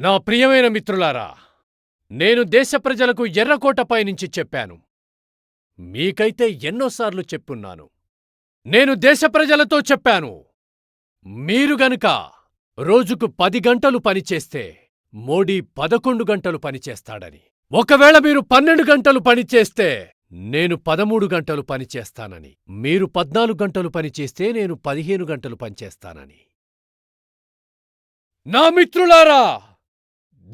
నా ప్రియమైన మిత్రులారా నేను దేశ ప్రజలకు ఎర్రకోటపై నుంచి చెప్పాను. మీకైతే ఎన్నోసార్లు చెప్పున్నాను. నేను దేశ ప్రజలతో చెప్పాను. మీరు గనుక రోజుకు పది గంటలు పనిచేస్తే మోడీ పదకొండు గంటలు పనిచేస్తాడని. ఒకవేళ మీరు పన్నెండు గంటలు పనిచేస్తే నేను పదమూడు గంటలు పనిచేస్తానని. మీరు పద్నాలుగు గంటలు పనిచేస్తే నేను పదిహేను గంటలు పనిచేస్తానని. నా మిత్రులారా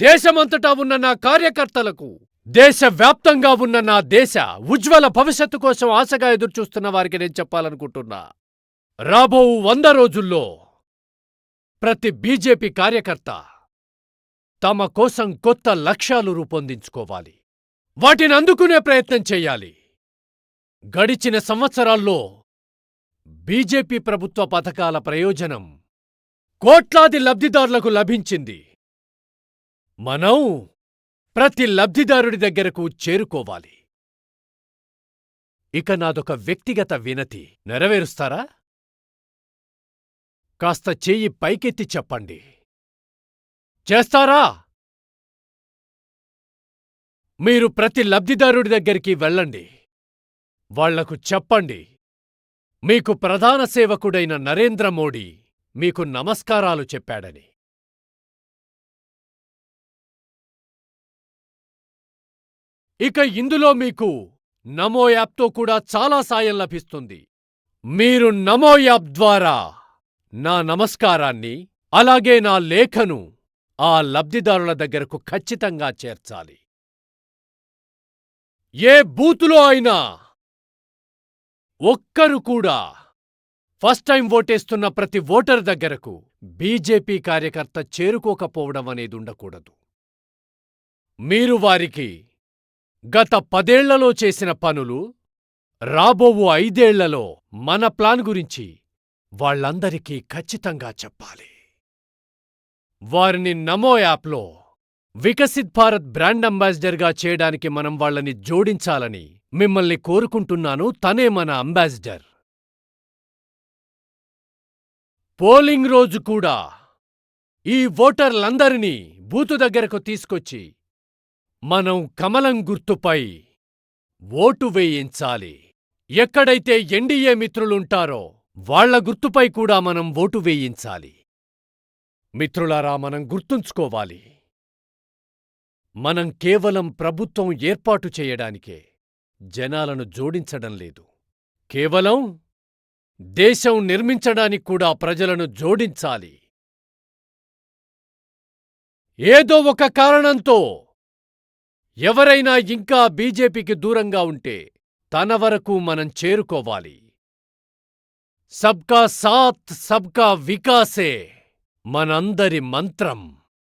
దేశమంతటా ఉన్న నా కార్యకర్తలకు దేశవ్యాప్తంగా ఉన్న నా దేశ ఉజ్వల భవిష్యత్తు కోసం ఆశగా ఎదురుచూస్తున్న వారికి నేను చెప్పాలనుకుంటున్నా. రాబో వంద రోజుల్లో ప్రతి బీజేపీ కార్యకర్త తమ కోసం కొత్త లక్ష్యాలు రూపొందించుకోవాలి. వాటిని అందుకునే ప్రయత్నం చెయ్యాలి గడిచిన సంవత్సరాల్లో బీజేపీ ప్రభుత్వ పథకాల ప్రయోజనం కోట్లాది లబ్ధిదారులకు లభించింది. మనం ప్రతి లబ్ధిదారుడి దగ్గరకు చేరుకోవాలి. ఇక నాదొక వ్యక్తిగత వినతి నెరవేరుస్తారా? కాస్త చెయ్యి పైకెత్తి చెప్పండి. చేస్తారా? మీరు ప్రతి లబ్ధిదారుడి దగ్గరికి వెళ్ళండి. వాళ్ళకు చెప్పండి. మీకు ప్రధాన సేవకుడైన నరేంద్ర మోడీ మీకు నమస్కారాలు చెప్పాడని. ఇక ఇందులో మీకు నమో యాప్తో కూడా చాలా సాయం లభిస్తుంది. మీరు నమో యాప్ ద్వారా నా నమస్కారాన్ని అలాగే నా లేఖను ఆ లబ్ధిదారుల దగ్గరకు ఖచ్చితంగా చేర్చాలి. ఏ బూతులో అయినా ఒక్కరు కూడా ఫస్ట్ టైం ఓటేస్తున్న ప్రతి ఓటర్ దగ్గరకు బీజేపీ కార్యకర్త చేరుకోకపోవడం అనేది ఉండకూడదు. మీరు వారికి గత పదేళ్ళలో చేసిన పనులు రాబోవు ఐదేళ్ళలో మన ప్లాన్ గురించి వాళ్ళందరికీ ఖచ్చితంగా చెప్పాలి. వారిని నమో యాప్లో వికసిత్ భారత్ బ్రాండ్ అంబాసిడర్గా చేయడానికి మనం వాళ్ళని జోడించాలని మిమ్మల్ని కోరుకుంటున్నాను తనే మన అంబాసిడర్. పోలింగ్ రోజు కూడా ఈ ఓటర్లందరినీ బూతు దగ్గరకు తీసుకొచ్చి మనం కమలం గుర్తుపై ఓటు వేయించాలి. ఎక్కడైతే ఎన్డీఏ మిత్రులుంటారో వాళ్ళ గుర్తుపై కూడా మనం ఓటు వేయించాలి. మిత్రులారా మనం గుర్తుంచుకోవాలి. మనం కేవలం ప్రభుత్వం ఏర్పాటు చేయడానికే జనాలను జోడించడం లేదు. కేవలం దేశం నిర్మించడానికి కూడా ప్రజలను జోడించాలి. ఏదో ఒక కారణంతో ఎవరైనా ఇంకా బీజేపీకి దూరంగా ఉంటే తన వరకు మనం చేరుకోవాలి. సబ్కా సాత్ సబ్కా వికాసే మనందరి మంత్రం.